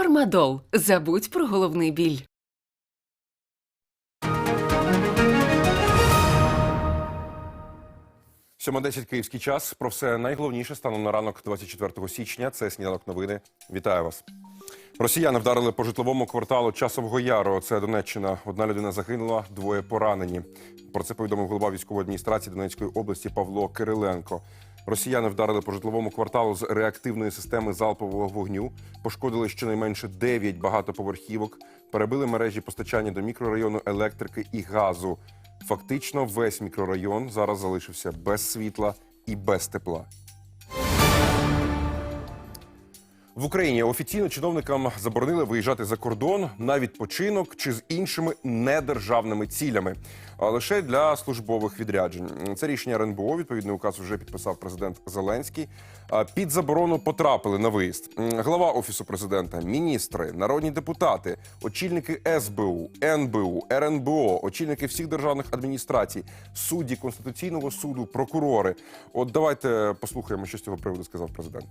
Фармадол. Забудь про головний біль. Сьома 10 київський час. Про все найголовніше станом на ранок 24 січня. Це сніданок новини. Вітаю вас. Росіяни вдарили по житловому кварталу Часового Яру. Це Донеччина. Одна людина загинула, двоє поранені. Про це повідомив голова військової адміністрації Донецької області Павло Кириленко. Росіяни вдарили по житловому кварталу з реактивної системи залпового вогню, пошкодили щонайменше 9 багатоповерхівок, перебили мережі постачання до мікрорайону електрики і газу. Фактично, весь мікрорайон зараз залишився без світла і без тепла. В Україні офіційно чиновникам заборонили виїжджати за кордон на відпочинок чи з іншими недержавними цілями, а лише для службових відряджень. Це рішення РНБО. Відповідний указ вже підписав президент Зеленський. Під заборону потрапили на виїзд глава офісу президента, міністри, народні депутати, очільники СБУ, НБУ, РНБО, очільники всіх державних адміністрацій, судді Конституційного суду, прокурори. От давайте послухаємо, що з цього приводу сказав президент.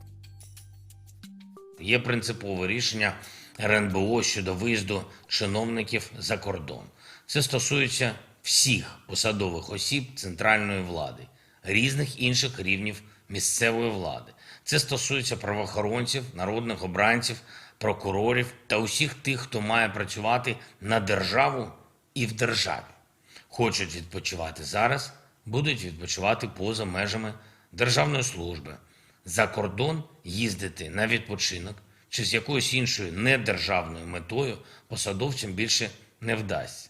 Є принципове рішення РНБО щодо виїзду чиновників за кордон. Це стосується всіх посадових осіб центральної влади, різних інших рівнів місцевої влади. Це стосується правоохоронців, народних обранців, прокурорів та усіх тих, хто має працювати на державу і в державі. Хочуть відпочивати зараз, будуть відпочивати поза межами державної служби. За кордон їздити на відпочинок чи з якоюсь іншою недержавною метою посадовцям більше не вдасться.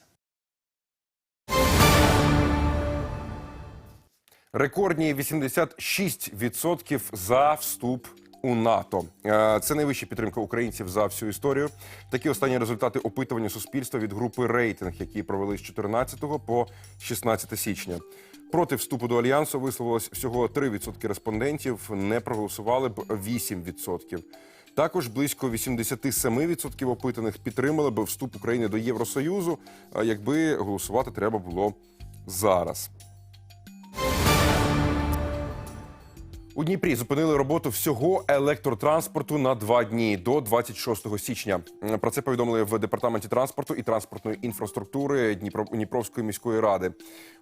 Рекордні 86% за вступ у НАТО. Е, Це найвища підтримка українців за всю історію. Такі останні результати опитування суспільства від групи рейтинг, які провели з 14 по 16 січня. Проти вступу до альянсу висловилось всього 3% респондентів. Не проголосували б 8%. Також близько 87% опитаних підтримали б вступ України до Євросоюзу, якби голосувати треба було зараз. У Дніпрі зупинили роботу всього електротранспорту на два дні до 26 січня. Про це повідомили в департаменті транспорту і транспортної інфраструктури Дніпро Дніпровської міської ради.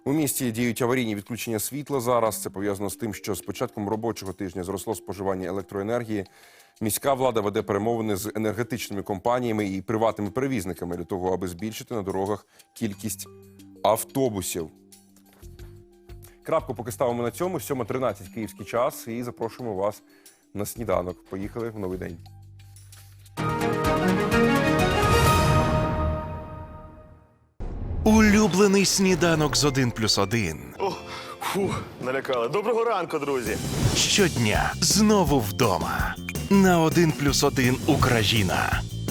У місті діють аварійні відключення світла. Зараз це пов'язано з тим, що з початком робочого тижня зросло споживання електроенергії. Міська влада веде перемовини з енергетичними компаніями і приватними перевізниками для того, аби збільшити на дорогах кількість автобусів. Крапку поки ставимо на цьому. 7.13 київський час і запрошуємо вас на сніданок. Поїхали в новий день. Улюблений сніданок з 1 плюс 1. О, фу, налякали. Доброго ранку, друзі. Щодня знову вдома. На 1 плюс 1 Україна